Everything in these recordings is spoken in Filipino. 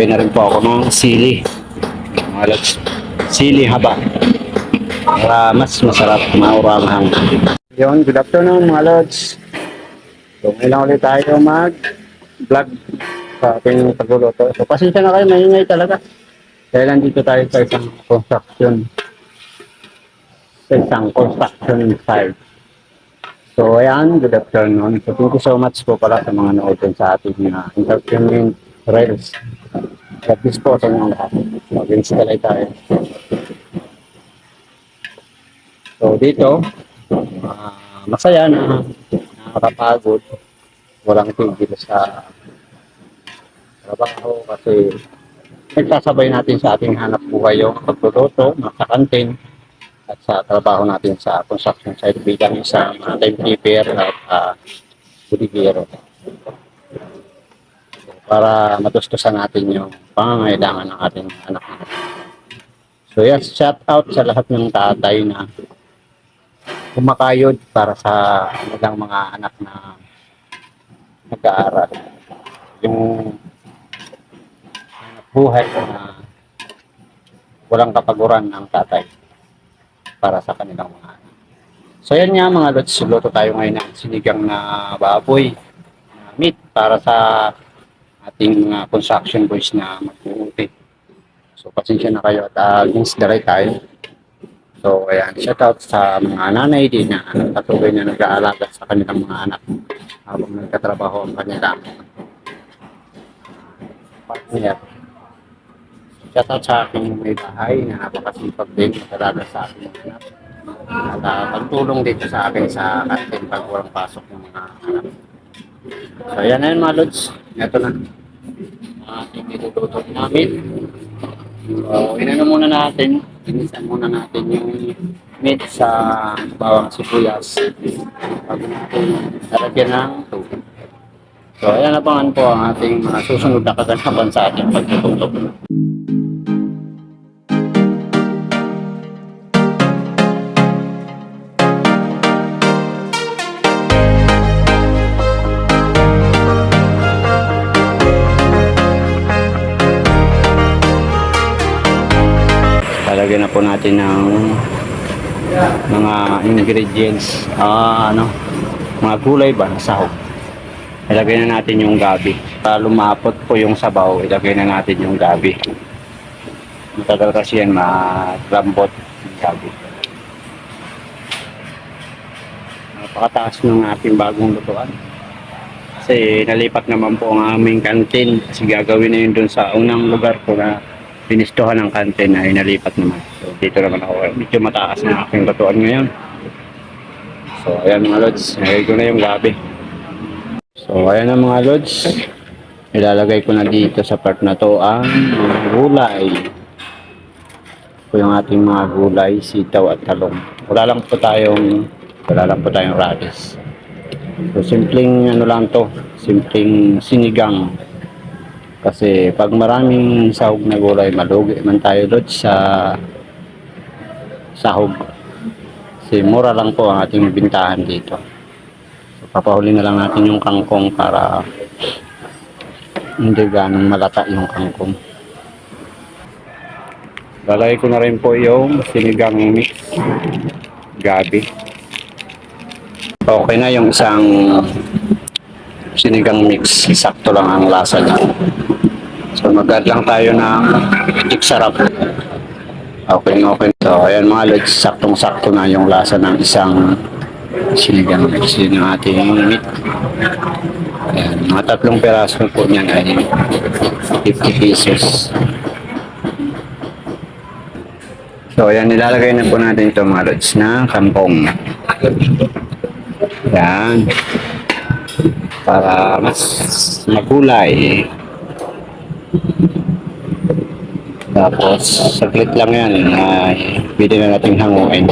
Lalagay na rin po ako ng sili. Mga. Sili haba. Para mas masarap, mauranghang. Yun, good afternoon mga lods. So, ngayon ulit tayo mag-vlog sa ating pagluluto. So, pasensya na kayo, maingay talaga. Dahil nandito tayo sa isang construction. Sa isang construction site. So, ayan, good afternoon. So, thank you so much po pala sa mga nood din sa ating uh, entertainment reels. God bless po sa inyong lahat. Mag-installay tayo. So, dito, ah, masaya na nakakapagod. Walang tigil sa trabaho kasi nagsasabay natin sa ating hanap buhay yung pagluluto, sa kantin, at sa trabaho natin sa construction site bilang isang uh, timekeeper at uh, budigero. Para matustusan natin yung pangangailangan ng ating anak. So yes, shout out sa lahat ng tatay na kumakayod para sa kanilang mga anak na nag-aaral. Yung buhay na walang kapaguran ng tatay para sa kanilang mga anak. So yan nga mga lods, luto tayo ngayon ng sinigang na baboy na meat para sa ating mga construction boys na mag-uuti. So pasensya na kayo at uh, links daray tayo. So ayan, shout out sa mga nanay din na patuloy na nag-aalaga sa kanilang mga anak habang nagkatrabaho ang kanilang partner. Shout out sa aking may bahay na napakasipag din mag-alaga sa aking anak. At uh, pagtulong dito sa akin sa kantin pag walang pasok ng mga anak. So ayan na yun mga lods. Ito na. Ating niluluto namin. So, inano muna natin, inisan muna natin yung meat sa bawang sibuyas. Bago natin lalagyan ng tubig. So, ayan abangan po ang ating mga susunod na kaganapan sa ating pagtututok. Lalagyan na po natin ng mga ingredients, ah, ano, mga gulay ba, sahog. Ilagay na natin yung gabi. Para lumapot po yung sabaw, ilagay na natin yung gabi. Matagal kasi yan, malambot yung gabi. Napakataas ng ating bagong lutuan. Kasi nalipat naman po ang aming kantin. Kasi gagawin na yun dun sa unang lugar ko na pinistuhan ng kantin na inalipat naman. So dito naman ako. Medyo mataas na aking lutuan ngayon. So ayan mga lods, nilagay ko na yung gabi. So, ayan mga lods. Ilalagay ko na dito sa part na to ang gulay. Ito yung ating mga gulay, sitaw at talong. Wala lang po tayong, wala lang po tayong radish. So, simpleng ano lang to, simpleng sinigang. Kasi pag maraming sahog na gulay, malugi man tayo lods sa sahog. Kasi mura lang po ang ating bintahan dito papahuli na lang natin yung kangkong para hindi ganong malata yung kangkong. Lalagay ko na rin po yung sinigang mix gabi. Okay na yung isang sinigang mix. Sakto lang ang lasa niya. Mag-add lang tayo ng sarap. Okay, okay. So ayan mga lods, saktong-sakto na yung lasa ng isang sinigang mix yun yung ating meat. Ayan, mga tatlong peraso po niyan ay 50 pesos. So, ayan, nilalagay na po natin ito mga lods na kampong. Ayan. Para mas magulay. Tapos, saglit lang yan. Ay, pwede na natin hanguin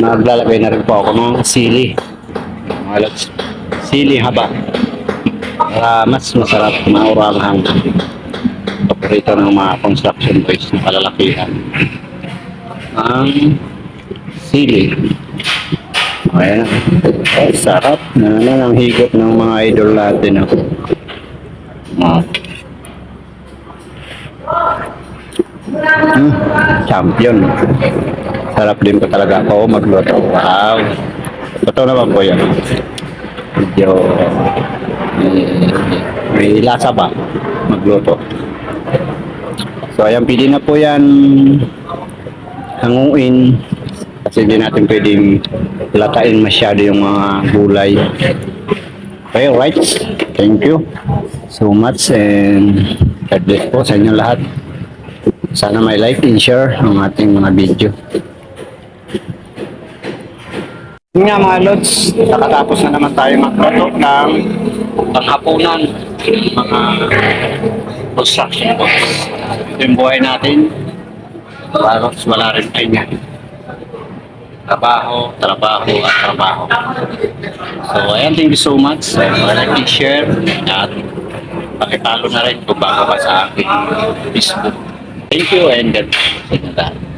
naglalagay na rin po ako ng sili. Mga sili haba. Para mas masarap, mauranghang. Paborito ng mga construction boys na kalalakihan. Ang sili. Ayan. Ay, sarap. Ano ang higot ng mga idol natin. Hmm, champion. Sarap din po talaga ako magluto. Wow. Totoo naman po yan. Medyo eh, may lasa ba magluto. So ayan, pili na po yan hanguin kasi hindi natin pwedeng latain masyado yung mga gulay. Okay, right. Thank you so much and God bless po sa inyo lahat. Sana may like and share ang ating mga video. Yun nga mga lods, nakatapos na naman tayo magluto ng panghapunan, mga construction works. Ito yung buhay natin. Parang wala rin kanya. Trabaho, trabaho, at trabaho. So, ayan, thank you so much. So, like and share at pakipalo na rin kung bago ka sa aking Facebook. Thank you and God bless.